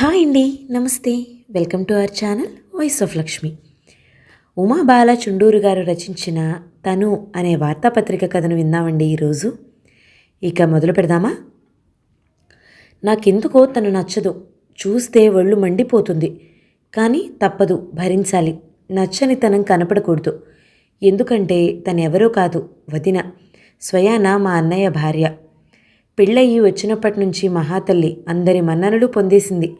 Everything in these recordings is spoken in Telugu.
హాయ్ అండి నమస్తే. Welcome to our channel voice of Lakshmi. Uma Bala Chunduru garu రచించిన తను అనే వార్తాపత్రిక కథను విన్నామండి ఈరోజు. ఇక మొదలు పెడదామా? నాకెందుకో తను నచ్చదు. చూస్తే ఒళ్ళు మండిపోతుంది. కానీ తప్పదు భరించాలి. నచ్చని తనం కనపడకూడదు. ఎందుకంటే తనెవరో కాదు వదిన. స్వయాన మా అన్నయ్య భార్య. పెళ్ళయి వచ్చినప్పటి నుంచి మహాతల్లి అందరి మన్ననలు పొందేసింది.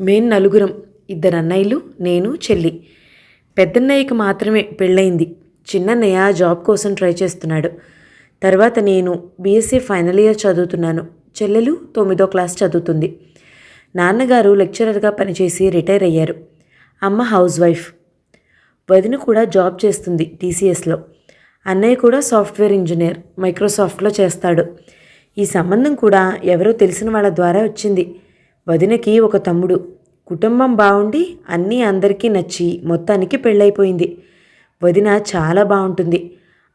మేం నలుగురం ఇద్దరు అన్నయ్యలు నేను చెల్లి. పెద్దన్నయ్యకి మాత్రమే పెళ్ళయింది. చిన్నన్నయ్య జాబ్ కోసం ట్రై చేస్తున్నాడు. తర్వాత నేను బీఎస్సీ ఫైనల్ ఇయర్ చదువుతున్నాను. చెల్లెలు తొమ్మిదో క్లాస్ చదువుతుంది. నాన్నగారు లెక్చరర్గా పనిచేసి రిటైర్ అయ్యారు. అమ్మ హౌస్ వైఫ్. వదిన కూడా జాబ్ చేస్తుంది టీసీఎస్లో. అన్నయ్య కూడా సాఫ్ట్వేర్ ఇంజనీర్ మైక్రోసాఫ్ట్లో చేస్తాడు. ఈ సంబంధం కూడా ఎవరో తెలిసిన వాళ్ళ ద్వారా వచ్చింది. వదినకి ఒక తమ్ముడు. కుటుంబం బాగుండి అన్నీ అందరికీ నచ్చి మొత్తానికి పెళ్ళైపోయింది వదిన చాలా బాగుంటుంది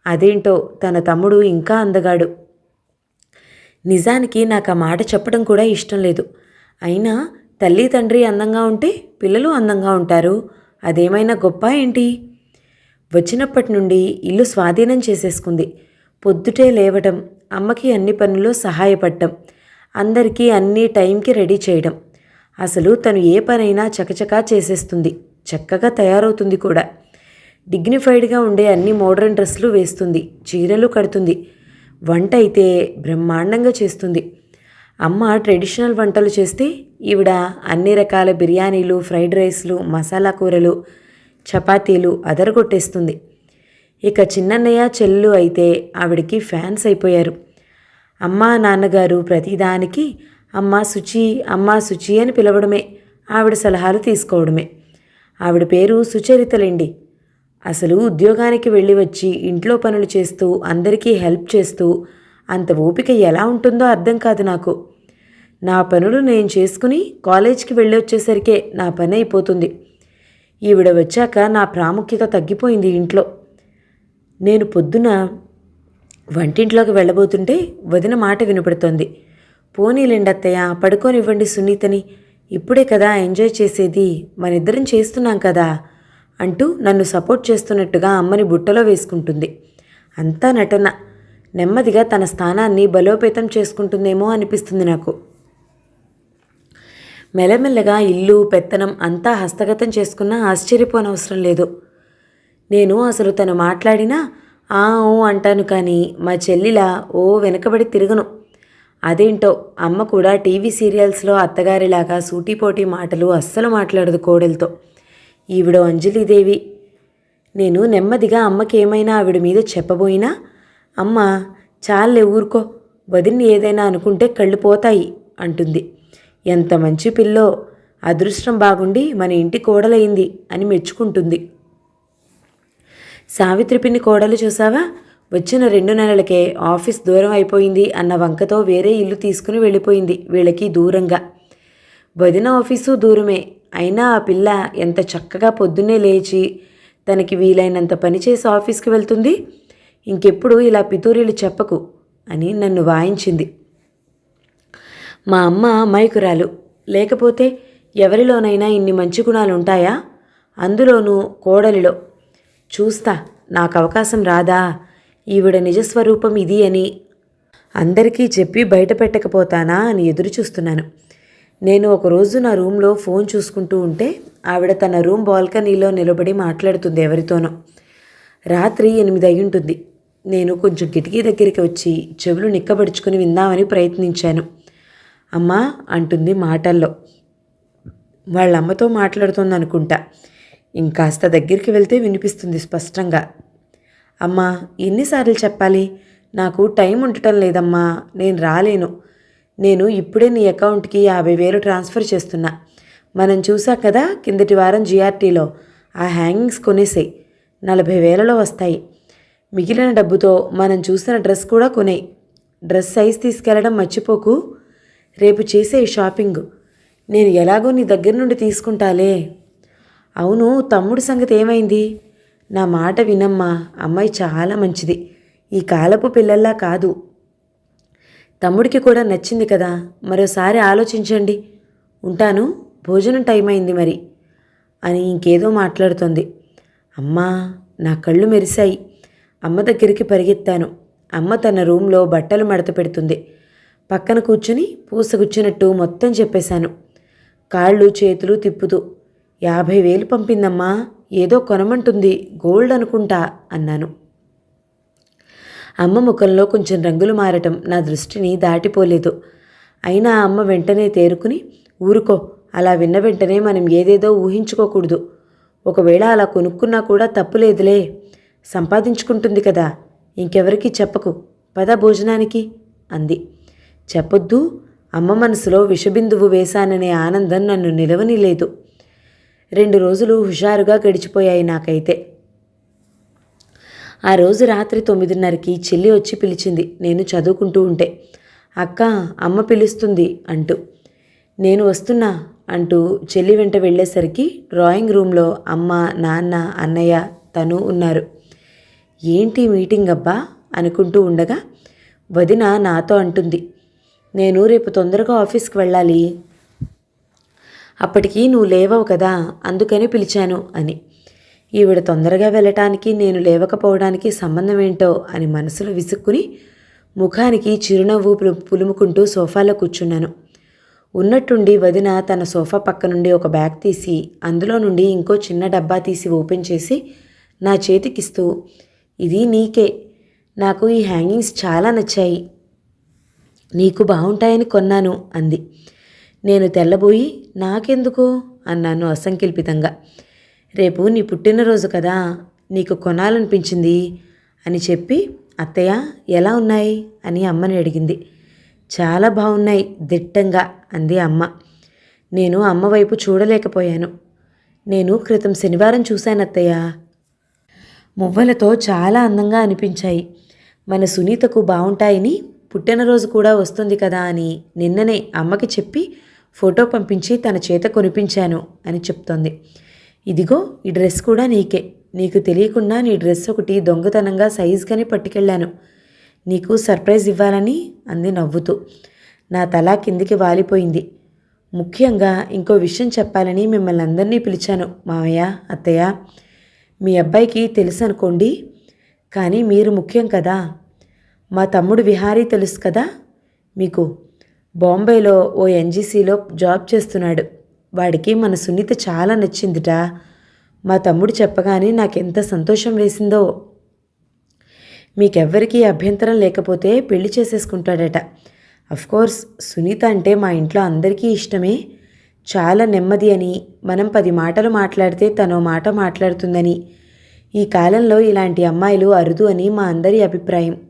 అదేంటో తన తమ్ముడు ఇంకా అందగాడు. నిజానికి నాకు ఆ మాట చెప్పడం కూడా ఇష్టం లేదు. అయినా తల్లి తండ్రి అందంగా ఉంటే పిల్లలు అందంగా ఉంటారు. అదేమైనా గొప్ప ఏంటి? వచ్చినప్పటి నుండి ఇల్లు స్వాధీనం చేసేసుకుంది. పొద్దుటే లేవటం అమ్మకి అన్ని పనుల్లో సహాయపడటం అందరికీ అన్ని టైంకి రెడీ చేయడం. అసలు తను ఏ పనైనా చకచకా చేసేస్తుంది. చక్కగా తయారవుతుంది కూడా. డిగ్నిఫైడ్గా ఉండే అన్ని మోడర్న్ డ్రెస్సులు వేస్తుంది. చీరలు కడుతుంది. వంట అయితే బ్రహ్మాండంగా చేస్తుంది. అమ్మ ట్రెడిషనల్ వంటలు చేస్తే ఈవిడ అన్ని రకాల బిర్యానీలు ఫ్రైడ్ రైస్లు మసాలా కూరలు చపాతీలు అదరగొట్టేస్తుంది. ఇక చిన్నన్నయ్య చెల్లు అయితే ఆవిడకి ఫ్యాన్స్ అయిపోయారు. అమ్మా నాన్నగారు ప్రతిదానికి అమ్మ శుచి అమ్మ శుచి అని పిలవడమే ఆవిడ సలహాలు తీసుకోవడమే. ఆవిడ పేరు సుచరితలండి. అసలు ఉద్యోగానికి వెళ్ళి వచ్చి ఇంట్లో పనులు చేస్తూ అందరికీ హెల్ప్ చేస్తూ అంత ఓపిక ఎలా ఉంటుందో అర్థం కాదు నాకు. నా పనులు నేను చేసుకుని కాలేజ్కి వెళ్ళి వచ్చేసరికే నా పని అయిపోతుంది. ఈవిడ వచ్చాక నా ప్రాముఖ్యత తగ్గిపోయింది ఇంట్లో. నేను పొద్దున వంటింట్లోకి వెళ్ళబోతుంటే వదిన మాట వినపడుతోంది. పోనీలేండత్తయ్య పడుకోనివ్వండి సునీతని. ఇప్పుడే కదా ఎంజాయ్ చేసేది. మనిద్దరం చేస్తున్నాం కదా అంటూ నన్ను సపోర్ట్ చేస్తున్నట్టుగా అమ్మని బుట్టలో వేసుకుంటుంది. అంతా నటన. నెమ్మదిగా తన స్థానాన్ని బలోపేతం చేసుకుంటుందేమో అనిపిస్తుంది నాకు. మెల్లమెల్లగా ఇల్లు పెత్తనం అంతా హస్తగతం చేసుకున్నా ఆశ్చర్యపోనవసరం లేదు. నేను అసలు తను మాట్లాడినా ఆ ఓ అంటాను కానీ మా చెల్లిలా ఓ వెనకబడి తిరగను. అదేంటో అమ్మ కూడా టీవీ సీరియల్స్లో అత్తగారిలాగా సూటిపోటీ మాటలు అస్సలు మాట్లాడదు కోడలతో. ఈవిడ అంజలిదేవి నేను నెమ్మదిగా అమ్మకి ఏమైనా ఆవిడ మీద చెప్పబోయినా? అమ్మ చాలే ఊరుకో వదిన్ని ఏదైనా అనుకుంటే కళ్ళు పోతాయి అంటుంది. ఎంత మంచి పిల్లో అదృష్టం బాగుండి మన ఇంటి కోడలైంది అని మెచ్చుకుంటుంది. సావిత్రి పిన్ని కోడలు చూసావా? వచ్చిన రెండు నెలలకే ఆఫీస్ దూరం అయిపోయింది అన్న వంకతో వేరే ఇల్లు తీసుకుని వెళ్ళిపోయింది వీళ్ళకి దూరంగా. వదిన ఆఫీసు దూరమే. అయినా ఆ పిల్ల ఎంత చక్కగా పొద్దున్నే లేచి తనకి వీలైనంత పని చేసి ఆఫీస్కి వెళ్తుంది? ఇంకెప్పుడు ఇలా పితూరీలు చెప్పకు అని నన్ను వాయించింది. మా అమ్మ అమాయకురాలు. లేకపోతే ఎవరిలోనైనా ఇన్ని మంచి గుణాలు ఉంటాయా అందులోనూ కోడలిలో. చూస్తా నాకు అవకాశం రాదా? ఈవిడ నిజస్వరూపం ఇది అని. అందరికీ చెప్పి బయట పెట్టకపోతానా అని ఎదురు చూస్తున్నాను. నేను ఒకరోజు నా రూమ్లో ఫోన్ చూసుకుంటూ ఉంటే ఆవిడ తన రూమ్ బాల్కనీలో నిలబడి మాట్లాడుతుంది ఎవరితోనో. రాత్రి ఎనిమిది అయ్యుంటుంది. నేను కొంచెం కిటికీ దగ్గరికి వచ్చి చెవులు నిక్కబడుచుకుని విందామని ప్రయత్నించాను. అమ్మా అంటుంది మాటల్లో. వాళ్ళ అమ్మతో మాట్లాడుతుంది అనుకుంటా ఇంకాస్త దగ్గరికి వెళ్తే వినిపిస్తుంది స్పష్టంగా. అమ్మా ఎన్నిసార్లు చెప్పాలి? నాకు టైం ఉండటం లేదమ్మా నేను రాలేను. నేను ఇప్పుడే నీ అకౌంట్కి యాభై వేలు ట్రాన్స్ఫర్ చేస్తున్నా. మనం చూసా కదా కిందటి వారం జీఆర్టీలో. ఆ హ్యాంగింగ్స్ కొనేసాయి. నలభై వేలలో వస్తాయి. మిగిలిన డబ్బుతో మనం చూసిన డ్రెస్ కూడా కొనేయి. డ్రెస్ సైజ్ తీసుకెళ్ళడం మర్చిపోకు. రేపు చేసే షాపింగ్. నేను ఎలాగో నీ దగ్గర నుండి తీసుకుంటాలే. అవును తమ్ముడు సంగతి ఏమైంది? నా మాట వినమ్మా అమ్మాయి చాలా మంచిది. ఈ కాలపు పిల్లల్లా కాదు. తమ్ముడికి కూడా నచ్చింది కదా మరోసారి ఆలోచించండి. ఉంటాను భోజనం టైం అయింది మరి అని ఇంకేదో మాట్లాడుతోంది. అమ్మా నా కళ్ళు మెరిశాయి. అమ్మ దగ్గరికి పరిగెత్తాను. అమ్మ తన రూమ్లో బట్టలు మడత పెడుతుంది. పక్కన కూర్చుని పూసగుచ్చినట్టు మొత్తం చెప్పేశాను. కాళ్ళు చేతులు తిప్పుతూ యాభై వేలు పంపిందమ్మా ఏదో కొనమంటుంది గోల్డ్ అనుకుంటా అన్నాను. అమ్మ ముఖంలో కొంచెం రంగులు మారటం నా దృష్టిని దాటిపోలేదు. అయినా అమ్మ వెంటనే తేరుకుని ఊరుకో అలా విన్న వెంటనే మనం ఏదేదో ఊహించుకోకూడదు. ఒకవేళ అలా కొనుక్కున్నా కూడా తప్పులేదులే సంపాదించుకుంటుంది కదా ఇంకెవరికి చెప్పకు. పద భోజనానికి అంది. చెప్పొద్దు అమ్మ మనసులో విషబిందువు వేశాననే ఆనందం నన్ను నిలవనిలేదు. రెండు రోజులు హుషారుగా గడిచిపోయాయి నాకైతే. ఆ రోజు రాత్రి తొమ్మిదిన్నరకి చెల్లి వచ్చి పిలిచింది నేను చదువుకుంటూ ఉంటే. అక్క అమ్మ పిలుస్తుంది అంటూ. నేను వస్తున్నా అంటూ చెల్లి వెంట వెళ్ళేసరికి డ్రాయింగ్ రూమ్లో అమ్మ నాన్న అన్నయ్య తను ఉన్నారు. ఏంటి మీటింగ్ అబ్బా? అనుకుంటూ ఉండగా వదిన నాతో అంటుంది నేను రేపు తొందరగా ఆఫీస్కి వెళ్ళాలి. అప్పటికి నువ్వు లేవవు కదా అందుకని పిలిచాను అని. ఈవిడ తొందరగా వెళ్ళటానికి నేను లేవకపోవడానికి సంబంధం ఏంటో అని మనసులో విసుక్కుని ముఖానికి చిరునవ్వు పులు- పులుముకుంటూ సోఫాలో కూర్చున్నాను. ఉన్నట్టుండి వదిన తన సోఫా పక్క నుండి ఒక బ్యాగ్ తీసి అందులో నుండి ఇంకో చిన్న డబ్బా తీసి ఓపెన్ చేసి నా చేతికిస్తూ ఇది నీకే. నాకు ఈ హ్యాంగింగ్స్ చాలా నచ్చాయి. నీకు బాగుంటాయని కొన్నాను అంది. నేను తెల్లబోయి నాకెందుకు? అన్నాను అసంకల్పితంగా. రేపు నీ పుట్టినరోజు కదా నీకు కొనాలనిపించింది? అని చెప్పి అత్తయ్య ఎలా ఉన్నాయి? అని అమ్మని అడిగింది. చాలా బాగున్నాయి దిట్టంగా అంది అమ్మ. నేను అమ్మ వైపు చూడలేకపోయాను. నేను క్రితం శనివారం చూశాను అత్తయ్య మువ్వలతో చాలా అందంగా అనిపించాయి. మన సునీతకు బాగుంటాయని పుట్టినరోజు కూడా వస్తుంది కదా అని నిన్ననే అమ్మకి చెప్పి ఫోటో పంపించి తన చేత కొనిపించాను అని చెప్తోంది. ఇదిగో ఈ డ్రెస్ కూడా నీకే. నీకు తెలియకుండా నీ డ్రెస్ ఒకటి దొంగతనంగా సైజ్గానే పట్టుకెళ్ళాను. నీకు సర్ప్రైజ్ ఇవ్వాలని అంది నవ్వుతూ. నా తల కిందికి వాలిపోయింది. ముఖ్యంగా ఇంకో విషయం చెప్పాలని మిమ్మల్ని అందరినీ పిలిచాను మావయ్య అత్తయ్య. మీ అబ్బాయికి తెలుసు అనుకోండి కానీ మీరు ముఖ్యం కదా. మా తమ్ముడు విహారీ తెలుసు కదా మీకు. బాంబేలో ఓ ఎన్జీసీలో జాబ్ చేస్తున్నాడు. వాడికి మన సునీత చాలా నచ్చిందిట. మా తమ్ముడు చెప్పగానే నాకెంత సంతోషం వేసిందో. మీకెవ్వరికీ అభ్యంతరం లేకపోతే పెళ్ళి చేసేసుకుంటాడట. కోర్స్ సునీత అంటే మా ఇంట్లో అందరికీ ఇష్టమే. చాలా నెమ్మది అని మనం పది మాటలు మాట్లాడితే తనో మాట మాట్లాడుతుందని. ఈ కాలంలో ఇలాంటి అమ్మాయిలు అరుదు అని మా అందరి అభిప్రాయం.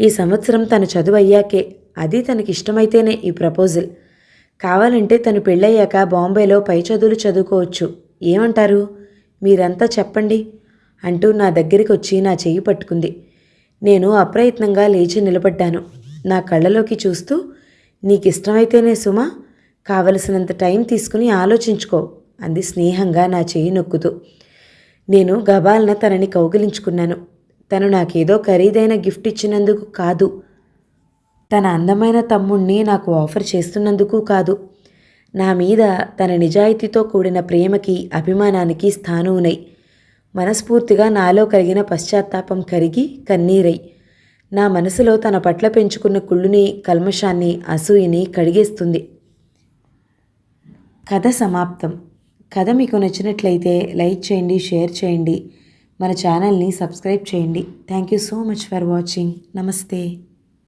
ఈ సంవత్సరం తన చదువు అయ్యాకే అది తనకిష్టమైతేనే ఈ ప్రపోజల్. కావాలంటే తను పెళ్ళయ్యాక బాంబేలో పై చదువులు చదువుకోవచ్చు. ఏమంటారు? మీరంతా చెప్పండి అంటూ నా దగ్గరికి వచ్చి నా చెయ్యి పట్టుకుంది. నేను అప్రయత్నంగా లేచి నిలబడ్డాను. నా కళ్ళలోకి చూస్తూ నీకు ఇష్టమైతేనే సుమా కావలసినంత టైం తీసుకుని ఆలోచించుకో అంది స్నేహంగా నా చెయ్యి నొక్కుతూ. నేను గబాలన తనని కౌగిలించుకున్నాను. తను నాకేదో ఖరీదైన గిఫ్ట్ ఇచ్చినందుకు కాదు. తన అందమైన తమ్ముణ్ణి నాకు ఆఫర్ చేస్తున్నందుకు కాదు. నా మీద తన నిజాయితీతో కూడిన ప్రేమకి అభిమానానికి స్థానమునై మనస్ఫూర్తిగా నాలో కలిగిన పశ్చాత్తాపం కరిగి కన్నీరై. నా మనసులో తన పట్ల పెంచుకున్న కుళ్ళుని కల్మషాన్ని అసూయని కడిగేస్తుంది. కథ సమాప్తం. కథ మీకు నచ్చినట్లయితే లైక్ చేయండి షేర్ చేయండి. మన ఛానల్ని సబ్స్క్రైబ్ చేయండి. Thank you so much for watching. నమస్తే.